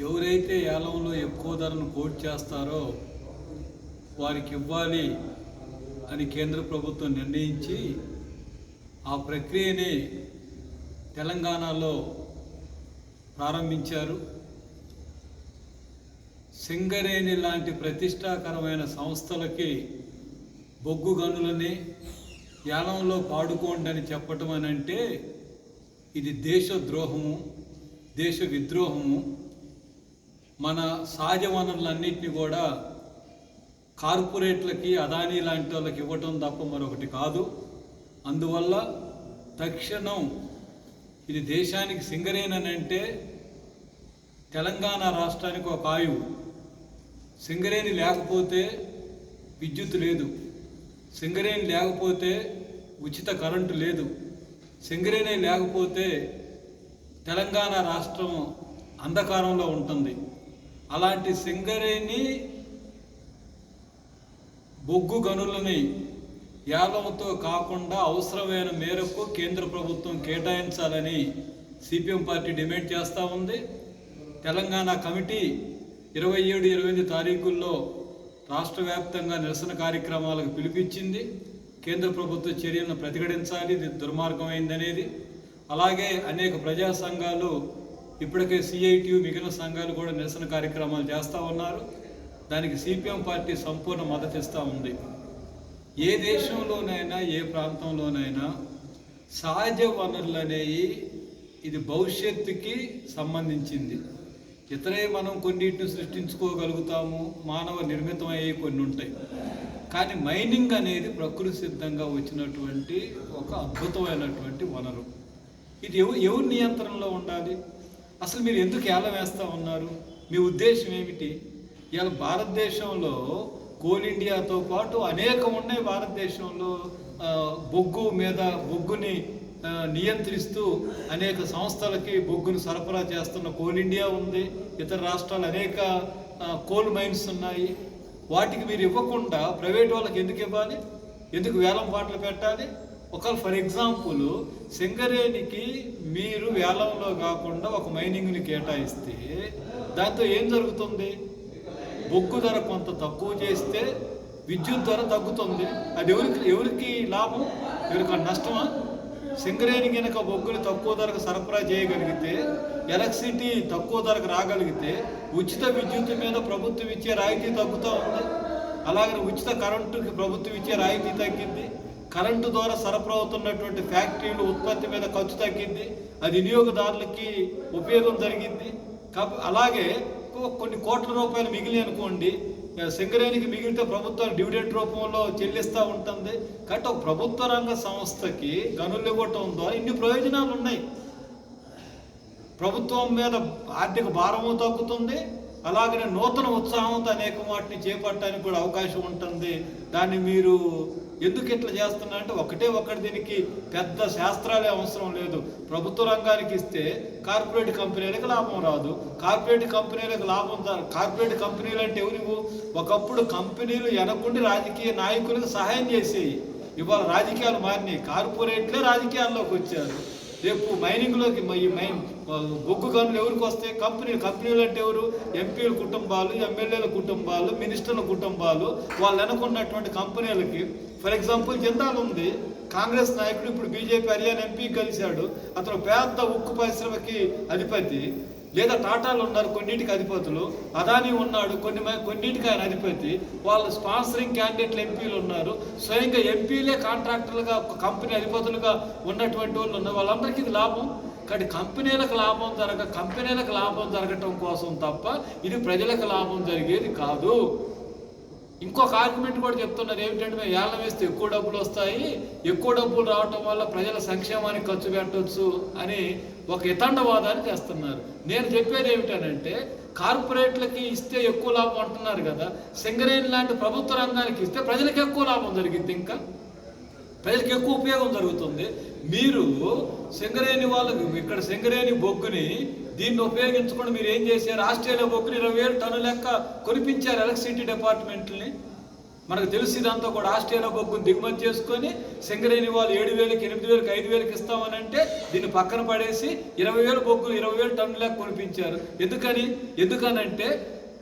ఎవరైతే ఏలంలో ఎక్కువ ధరను కోట్ చేస్తారో వారికి ఇవ్వాలి అని కేంద్ర ప్రభుత్వం నిర్ణయించి ఆ ప్రక్రియని తెలంగాణలో ప్రారంభించారు. సింగరేణి లాంటి ప్రతిష్టాకరమైన సంస్థలకి బొగ్గు గనులని యానంలో పాడుకోండి అని చెప్పటం అని అంటే ఇది దేశద్రోహము దేశ విద్రోహము. మన సహజ వనరులన్నింటినీ కూడా కార్పొరేట్లకి అదానీ లాంటి వాళ్ళకి ఇవ్వటం తప్ప మరొకటి కాదు. అందువల్ల తక్షణం ఇది దేశానికి సింగరేణి తెలంగాణ రాష్ట్రానికి ఒక ఆయువు. సింగరేణి లేకపోతే విద్యుత్ లేదు. సింగరేణి లేకపోతే ఉచిత కరెంటు లేదు. సింగరేణి లేకపోతే తెలంగాణ రాష్ట్రం అంధకారంలో ఉంటుంది. అలాంటి సింగరేణి బొగ్గు గనులని యాలంతో కాకుండా అవసరమైన మేరకు కేంద్ర ప్రభుత్వం కేటాయించాలని సిపిఎం పార్టీ డిమాండ్ చేస్తూ ఉంది. తెలంగాణ కమిటీ ఇరవై ఏడు ఇరవై ఎనిమిది తారీఖుల్లో రాష్ట్ర వ్యాప్తంగా నిరసన కార్యక్రమాలకు పిలిపించింది కేంద్ర ప్రభుత్వ చర్యలను ప్రతిఘటించాలి. ఇది దుర్మార్గమైందనేది. అలాగే అనేక ప్రజా సంఘాలు ఇప్పటికే సిఐటియు మిగిలిన సంఘాలు కూడా నిరసన కార్యక్రమాలు చేస్తూ ఉన్నారు. దానికి సిపిఎం పార్టీ సంపూర్ణ మద్దతు ఇస్తూ ఉంది. ఏ దేశంలోనైనా ఏ ప్రాంతంలోనైనా సహజ వనరులు అనేవి ఇది భవిష్యత్తుకి సంబంధించింది. ఇతరే మనం కొన్నిటిని సృష్టించుకోగలుగుతాము. మానవ నిర్మితమయ్యే కొన్ని ఉంటాయి. కానీ మైనింగ్ అనేది ప్రకృతి సిద్ధంగా వచ్చినటువంటి ఒక అద్భుతమైనటువంటి వనరు. ఇది ఎవరు ఎవరి నియంత్రణలో ఉండాలి? అసలు మీరు ఎందుకు ఏలం వేస్తూ ఉన్నారు? మీ ఉద్దేశం ఏమిటి? ఇవాళ భారతదేశంలో కోల్ ఇండియాతో పాటు అనేకం ఉన్నాయి భారతదేశంలో బొగ్గు మీద బొగ్గుని నియంత్రిస్తూ అనేక సంస్థలకి బొగ్గును సరఫరా చేస్తున్న కోల్ ఇండియా ఉంది. ఇతర రాష్ట్రాలు అనేక కోల్ మైన్స్ ఉన్నాయి. వాటికి మీరు ఇవ్వకుండా ప్రైవేట్ వాళ్ళకి ఎందుకు ఇవ్వాలి? ఎందుకు వేలం పాటలు పెట్టాలి? ఒక ఫర్ ఎగ్జాంపుల్ సింగరేణికి మీరు వేలంలో కాకుండా ఒక మైనింగ్ని కేటాయిస్తే దాంతో ఏం జరుగుతుంది? బొగ్గు ధర కొంత తక్కువ చేస్తే విద్యుత్ ధర తగ్గుతుంది. అది ఎవరికి ఎవరికి లాభం? ఎవరికి నష్టమా? సింగరేణి కనుక బొగ్గుని తక్కువ ధరకు సరఫరా చేయగలిగితే ఎలక్ట్రిసిటీ తక్కువ ధరకు రాగలిగితే ఉచిత విద్యుత్ మీద ప్రభుత్వం ఇచ్చే రాయితీ తగ్గుతూ ఉంది. అలాగే ఉచిత కరెంటుకి ప్రభుత్వం ఇచ్చే రాయితీ తగ్గింది. కరెంటు ద్వారా సరఫరా అవుతున్నటువంటి ఫ్యాక్టరీలు ఉత్పత్తి మీద ఖర్చు తగ్గింది. అది వినియోగదారులకి ఉపయోగం జరిగింది. అలాగే కొన్ని కోట్ల రూపాయలు మిగిలి అనుకోండి ఆ, సింగరేణికి మిగిలితే ప్రభుత్వం డివిడెంట్ రూపంలో చెల్లిస్తూ ఉంటుంది. కాబట్టి ఒక ప్రభుత్వ రంగ సంస్థకి గనులు ఇవ్వటం ద్వారా ఇన్ని ప్రయోజనాలు ఉన్నాయి ప్రభుత్వం మీద ఆర్థిక భారము తగ్గుతుంది. అలాగనే నూతన ఉత్సాహంతో అనేక వాటిని చేపట్టడానికి కూడా అవకాశం ఉంటుంది. దాన్ని మీరు ఎందుకు ఇట్లా చేస్తున్నారంటే ఒకటే ఒకటి దీనికి పెద్ద శాస్త్రాలే అవసరం లేదు. ప్రభుత్వ రంగానికి ఇస్తే కార్పొరేట్ కంపెనీలకు లాభం రాదు. కార్పొరేట్ కంపెనీలకు లాభం కార్పొరేట్ కంపెనీలు అంటే ఎవరు ఒకప్పుడు కంపెనీలు వెనకుండి రాజకీయ నాయకులకు సహాయం చేసేవి ఇవాళ రాజకీయాలు మారినాయి. కార్పొరేట్లే రాజకీయాల్లోకి వచ్చారు. రేపు మైనింగ్లోకి ఈ మైన్ బొగ్గు గనులు ఎవరికి వస్తాయి? కంపెనీలు కంపెనీలు అంటే ఎవరు? ఎంపీల కుటుంబాలు ఎమ్మెల్యేల కుటుంబాలు మినిస్టర్ల కుటుంబాలు వాళ్ళు వెనకున్నటువంటి కంపెనీలకి. ఫర్ ఎగ్జాంపుల్ జిందాల్ ఉంది. కాంగ్రెస్ నాయకుడు ఇప్పుడు బీజేపీ హర్యానా ఎంపీ కలిశాడు. అతను పెద్ద ఉక్కు పరిశ్రమకి అధిపతి. లేదా టాటాలు ఉన్నారు కొన్నిటికి అధిపతులు అదానీ ఉన్నాడు కొన్ని మ- కొన్నిటికి ఆయన అధిపతి వాళ్ళు స్పాన్సరింగ్ క్యాండిడేట్లు ఎంపీలు ఉన్నారు. స్వయంగా ఎంపీలే కాంట్రాక్టర్లుగా కంపెనీ అధిపతులుగా ఉన్నటువంటి వాళ్ళు ఉన్నారు. వాళ్ళందరికీ ఇది లాభం. కానీ కంపెనీలకు లాభం జరగ కంపెనీలకు లాభం జరగటం కోసం తప్ప ఇది ప్రజలకు లాభం జరిగేది కాదు. ఇంకొక ఆర్గ్యుమెంట్ కూడా చెప్తున్నారు ఏమిటంటే మేము ఏళ్ళ వేస్తే ఎక్కువ డబ్బులు వస్తాయి ఎక్కువ డబ్బులు రావటం వల్ల ప్రజల సంక్షేమానికి ఖర్చు పెట్టవచ్చు అని ఒక ఇతండవాదాన్ని చేస్తున్నారు. నేను చెప్పేది ఏమిటనంటే కార్పొరేట్లకి ఇస్తే ఎక్కువ లాభం అంటున్నారు కదా సింగరేణి లాంటి ప్రభుత్వ రంగానికి ఇస్తే ప్రజలకు ఎక్కువ లాభం జరిగింది ఇంకా. ప్రజలకు ఎక్కువ ఉపయోగం జరుగుతుంది. మీరు సింగరేణి వాళ్ళకు ఇక్కడ సింగరేణి బొగ్గుని దీన్ని ఉపయోగించుకొని మీరు ఏం చేశారు? ఆస్ట్రేలియా బొగ్గుని ఇరవై వేలు టన్ను లెక్క కురిపించారు ఎలక్ట్రిసిటీ డిపార్ట్మెంట్ని మనకు తెలుసు కూడా ఆస్ట్రేలియా బొగ్గును దిగుమతి చేసుకొని సింగరేణి వాళ్ళు ఏడు వేలకి ఎనిమిది వేలకి ఐదు వేలకి ఇస్తామని అంటే దీన్ని పక్కన పడేసి ఇరవై వేలు బొగ్గులు ఇరవై వేలు టన్నులకు కొనిపించారు. ఎందుకని? ఎందుకనంటే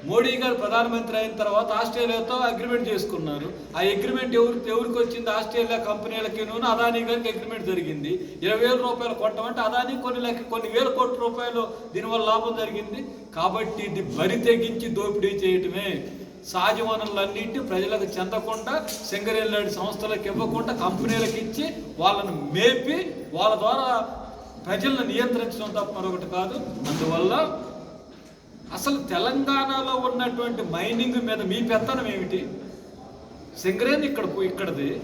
మోడీ గారు ప్రధానమంత్రి అయిన తర్వాత ఆస్ట్రేలియాతో అగ్రిమెంట్ చేసుకున్నారు. ఆ అగ్రిమెంట్ ఎవరు ఎవరికి వచ్చింది? ఆస్ట్రేలియా కంపెనీలకి అదానీ గారికి అగ్రిమెంట్ జరిగింది. ఇరవై వేల రూపాయలు కొట్టమంటే అదానీ కొన్ని లెక్క కొన్ని వేల కోట్ల రూపాయలు దీనివల్ల లాభం జరిగింది. కాబట్టి ఇది బరి తెగించి దోపిడీ చేయటమే. సహజ వనరులన్నింటి ప్రజలకు చెందకుండా సింగరేణి లాంటి సంస్థలకు ఇవ్వకుండా కంపెనీలకు ఇచ్చి వాళ్ళను మేపి వాళ్ళ ద్వారా ప్రజలను నియంత్రించడం తప్ప మరొకటి కాదు. అందువల్ల అసలు తెలంగాణలో ఉన్నటువంటి మైనింగ్ మీద మీ పెత్తనం ఏమిటి? సింగరేణి ఇక్కడ పో- ఇక్కడది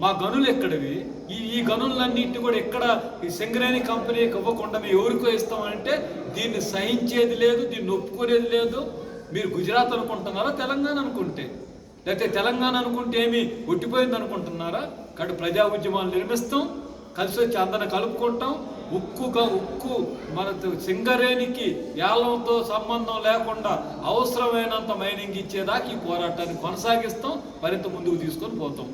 మా గనులు ఎక్కడివి? ఈ ఈ గనులన్నింటి కూడా ఇక్కడ ఈ సింగరేణి కంపెనీకి ఇవ్వకుండా మేము ఎవరికో ఇస్తామంటే దీన్ని సహించేది లేదు దీన్ని ఒప్పుకునేది లేదు. మీరు గుజరాత్ అనుకుంటున్నారా తెలంగాణ అనుకుంటే? లేకపోతే తెలంగాణ అనుకుంటే ఏమి ఒట్టిపోయింది అనుకుంటున్నారా? కాబట్టి ప్రజా ఉద్యమాలు నిర్మిస్తాం కలిసి వచ్చి అందరిని కలుపుకుంటాం. ఉక్కుగా ఉక్కు మన సింగరేణికి ఏలంతో సంబంధం లేకుండా అవసరమైనంత మైనింగ్ ఇచ్చేదాకా ఈ పోరాటాన్ని కొనసాగిస్తాం మరింత ముందుకు తీసుకొని పోతాం.